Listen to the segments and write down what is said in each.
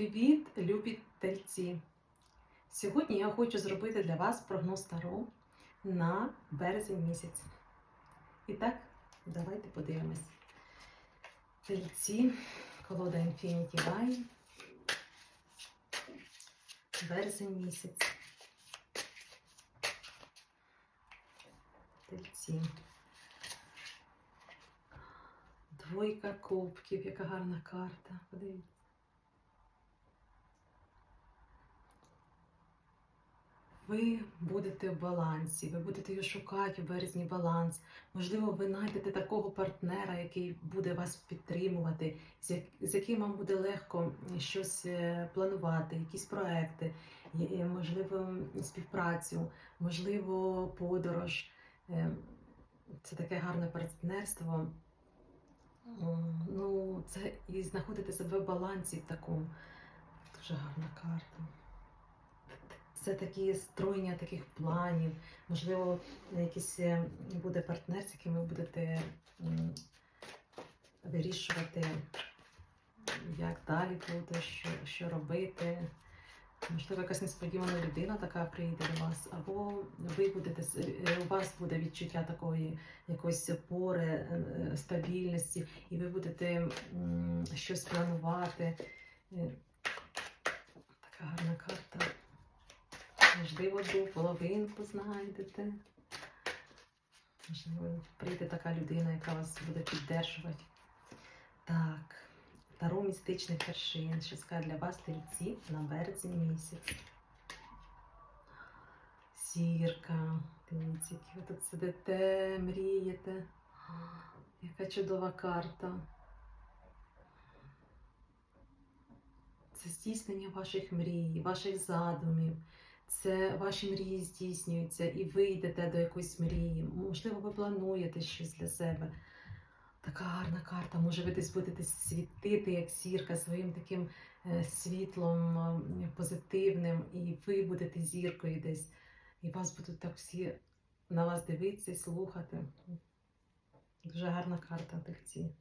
Привіт, любі тельці! Сьогодні я хочу зробити для вас прогноз Таро на березень місяць. І так, давайте подивимось. Тельці, колода Infinity Line. Березень місяць. Тельці. Двойка кубків, яка гарна карта. Подивіться. Ви будете в балансі, ви будете його шукати у березні баланс. Можливо, ви знайдете такого партнера, який буде вас підтримувати, з як- з яким вам буде легко щось е, планувати, якісь проекти, можливо, співпрацю, можливо, подорож. Е, Це таке гарне партнерство. Ну, це і знаходити себе в балансі в такому. Дуже гарна карта. Це такі строєння таких планів. Можливо, якийсь е, буде партнер, з яким ви будете вирішувати, як далі буде, що, що робити. Можливо, якась несподівана людина така прийде до вас, або ви будете е, у вас буде відчуття такої якоїсь опори, е, стабільності, і ви будете щось планувати. Така гарна карта. Можливо, другу половинку знайдете. Можливо, прийде така людина, яка вас буде піддержувати. Так, Таро містичних вершин, що скаже для вас тельці на березень місяць. Зірка. Дивіться, які ви тут сидите, мрієте. Яка чудова карта. Це здійснення ваших мрій, ваших задумів. Це ваші мрії здійснюються і ви йдете до якоїсь мрії. Можливо, ви плануєте щось для себе. Така гарна карта. Може, ви десь будете світити, як зірка, своїм таким е, світлом е, позитивним, і ви будете зіркою десь. І вас будуть так всі на вас дивитися слухати. Дуже гарна карта тельці.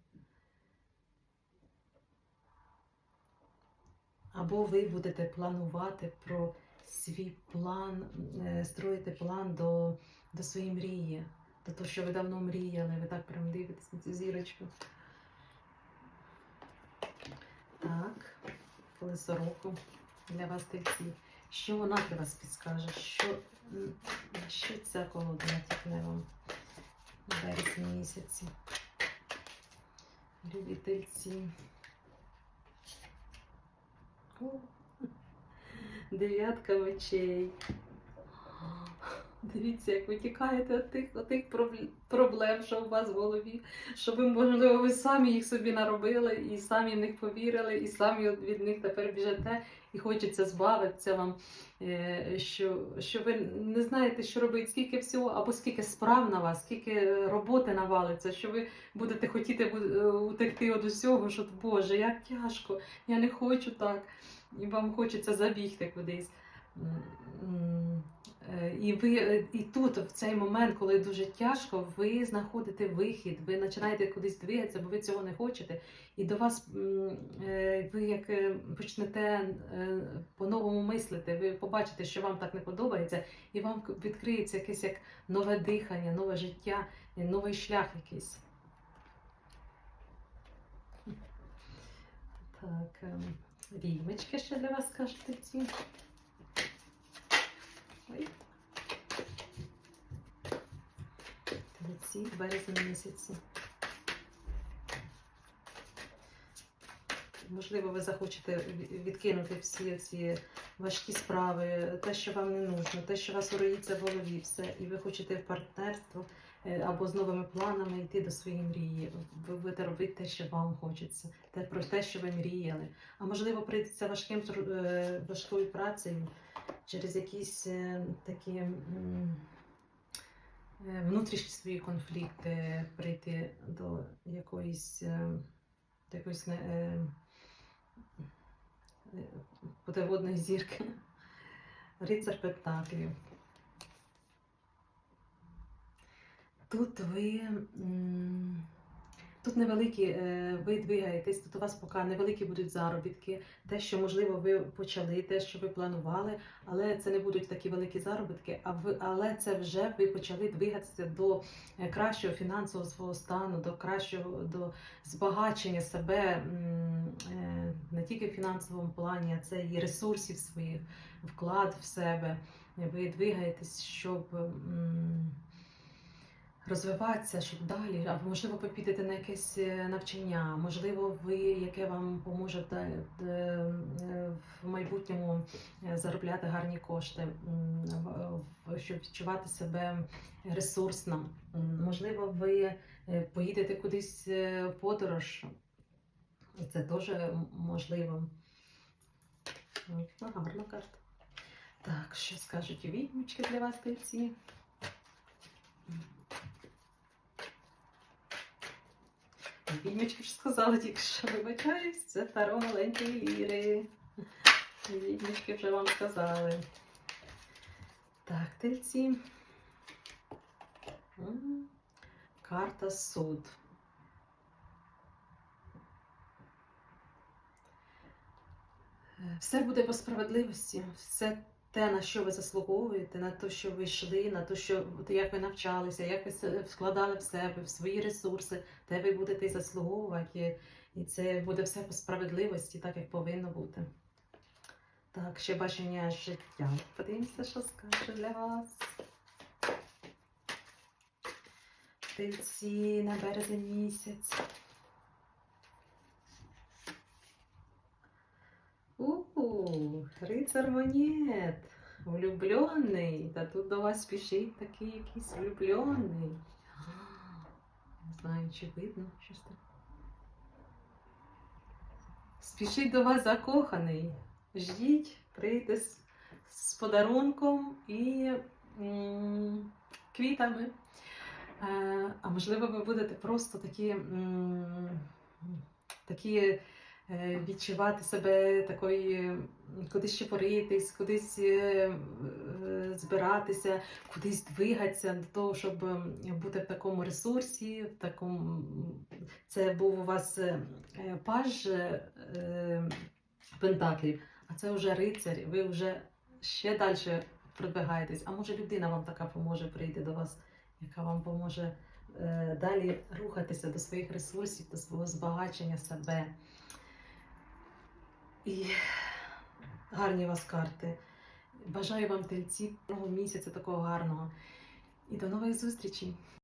Або ви будете планувати про свій план, е, строїти план до, до своєї мрії, до того, що ви давно мріяли, ви так прям дивитесь на цю зірочку. Так, колесо року для вас тельці. Що вона для вас підскаже? Що, що ця колода натякне вам в березні місяці? Любі тельці. Дев'ятка очей. Дивіться, як ви тікаєте від тих, від тих проблем, що у вас в голові, що ви, можливо, ви самі їх собі наробили, і самі в них повірили, і самі від них тепер біжите, і хочеться збавитися вам, е, що, що ви не знаєте, що робити, скільки всього, або скільки справ на вас, скільки роботи навалиться, що ви будете хотіти е, утекти від усього, що Боже, як тяжко, я не хочу так. І вам хочеться забігти кудись. Е, І ви е, і тут, в цей момент, коли дуже тяжко, ви знаходите вихід, ви починаєте кудись двигатися, бо ви цього не хочете. І до вас е, ви як почнете по-новому мислити, ви побачите, що вам так не подобається, і вам відкриється якесь як нове дихання, нове життя, новий шлях якийсь. Так, рівнички ще для вас кажете ці. Ой. Ці в березні місяці. Можливо, ви захочете відкинути всі ці важкі справи, те, що вам не нужно, те, що вас роїться в голові, все, і ви хочете в партнерство або з новими планами йти до своєї мрії. Будете робити те, що вам хочеться, те про те, що ви мріяли. А можливо, прийдеться важким е, важкою працею через якісь е, такі е, внутрішні свої конфлікти прийти до якоїсь, е, до якоїсь е, е, путеводної зірки. Рицар Пентаклів. Тут ви. тут невеликі, е, ви двигаєтесь, тут у вас поки невеликі будуть заробітки, те, що можливо ви почали, те, що ви планували, але це не будуть такі великі заробітки, а ви, але це вже ви почали двигатися до е, кращого фінансового свого стану, до кращого до збагачення себе е, не тільки в фінансовому плані, а це і ресурсів своїх, вклад в себе. Ви двигаєтесь, щоб. Розвиватися, щоб далі, а можливо, ви підете на якесь е, навчання, можливо, ви, яке вам поможе е, в майбутньому е, заробляти гарні кошти, щоб відчувати себе ресурсно. Можливо, ви поїдете кудись в подорож. Це теж можливо. Ну, гарна карта. Так, що скажуть відьмочки для вас, тельці? Відьмочки вже сказала тільки що вибачаюсь, це таро маленької ліри. Відьмочки вже вам сказали. Так, тельці. Карта суд. Е, Все буде по справедливості, все те, на що ви заслуговуєте, на те, що ви йшли, на те, що як ви навчалися, як ви вкладали в себе, в свої ресурси, те ви будете й заслуговувати. І це буде все по справедливості, так як повинно бути. Так, ще бачення життя. Подивимося, що скаже для вас. Тельці на березень місяць. У, рицар монет. Влюблений. Та тут до вас спішить такий якийсь влюблений. Не знаю, чи видно щось там. Спішить до вас закоханий. Ждіть, прийде з, з подарунком і м, квітами. Е, а можливо, ви будете просто такі, м, такі відчувати себе такою, м, кудись ще поритись, кудись е, е, збиратися, кудись двигатися до того, щоб бути в такому ресурсі, в такому. Це був у вас е, е, паж е, е, пентаклів, а це вже рицар, ви вже ще далі продвигаєтесь. А може людина вам така поможе прийти до вас, яка вам поможе е, далі рухатися до своїх ресурсів, до свого збагачення себе. І гарні вас карти. Бажаю вам тельці нового місяця такого гарного. І до нових зустрічей!